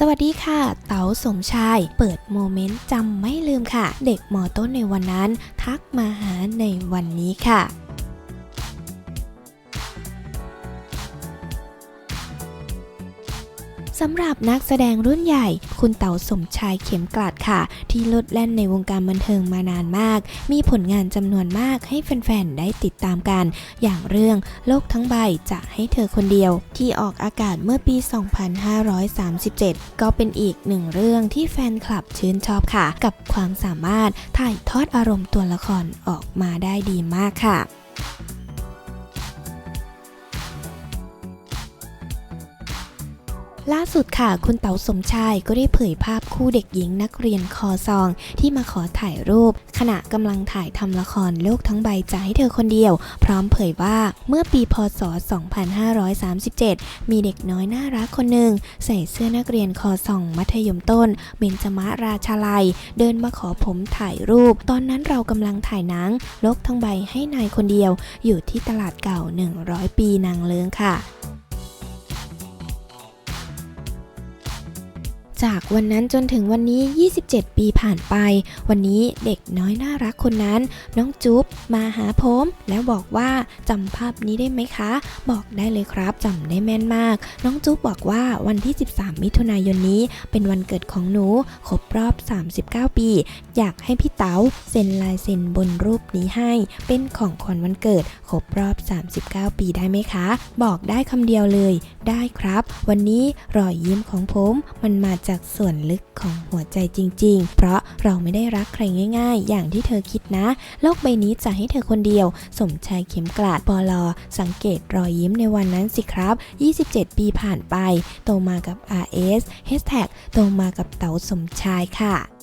สวัสดีค่ะ เต๋าสมชาย เปิดโมเมนต์จำไม่ลืมค่ะ เด็กมอต้นในวันนั้น ทักมาหาในวันนี้ค่ะ สำหรับนักแสดงรุ่นใหญ่ คุณเต๋าสมชายเข็มกลัดค่ะ ที่ลดแล่นในวงการบันเทิงมานานมาก มีผลงานจำนวนมากให้แฟนๆ ได้ติดตามกัน อย่างเรื่องโลกทั้งใบจะให้เธอคนเดียว ที่ออกอากาศเมื่อปี 2537 ก็เป็นอีกหนึ่งเรื่องที่แฟนคลับชื่นชอบค่ะ กับความสามารถถ่ายทอดอารมณ์ตัวละครออกมาได้ดีมากค่ะ ล่าสุดค่ะ คุณเต๋าสมชายก็ได้เผยภาพคู่เด็กหญิงนักเรียนคอซอง ที่มาขอถ่ายรูป ขณะกำลังถ่ายทำละครโลกทั้งใบจะให้เธอคนเดียว พร้อมเผยว่าเมื่อปีพศ 2537 มีเด็กน้อยน่ารักคนหนึ่งใส่เสื้อนักเรียนคอซอง มัธยมต้นเบญจมาราชาลัย เดินมาขอผมถ่ายรูป ตอนนั้นเรากำลังถ่ายหนังโลกทั้งใบให้นายคนเดียว อยู่ที่ตลาดเก่า 100 ปีนางเลิงค่ะ จากวันนั้นจนถึงวันนี้ 27 ปีผ่านไป วันนี้เด็กน้อยน่ารักคนนั้น น้องจุ๊บมาหาผม แล้วบอกว่าจำภาพนี้ได้ไหมคะ บอกได้เลยครับจำได้แม่นมาก น้องจุ๊บบอกว่าวันที่ 13 มิถุนายนนี้ เป็นวันเกิดของหนูครบรอบ 39 ปี อยากให้พี่เต๋าเซ็นลายเซ็นบนรูปนี้ให้ เป็นของขวัญวันเกิดครบรอบ 39 ปีได้ไหมคะ บอกได้คำเดียวเลย ได้ครับ วันนี้รอยยิ้มของผมมันมาจากส่วนลึกของหัวใจจริง ๆ เพราะเราไม่ได้รักใครง่าย ๆ อย่างที่เธอคิดนะ โลกใบนี้จะให้เธอคนเดียว สมชายเข็มกลาดปอลอสังเกตรอยยิ้มในวันนั้นสิครับ 27 ปีผ่านไป โตมากับ RS แฮชแท็กโตมากับเต๋าสมชายค่ะ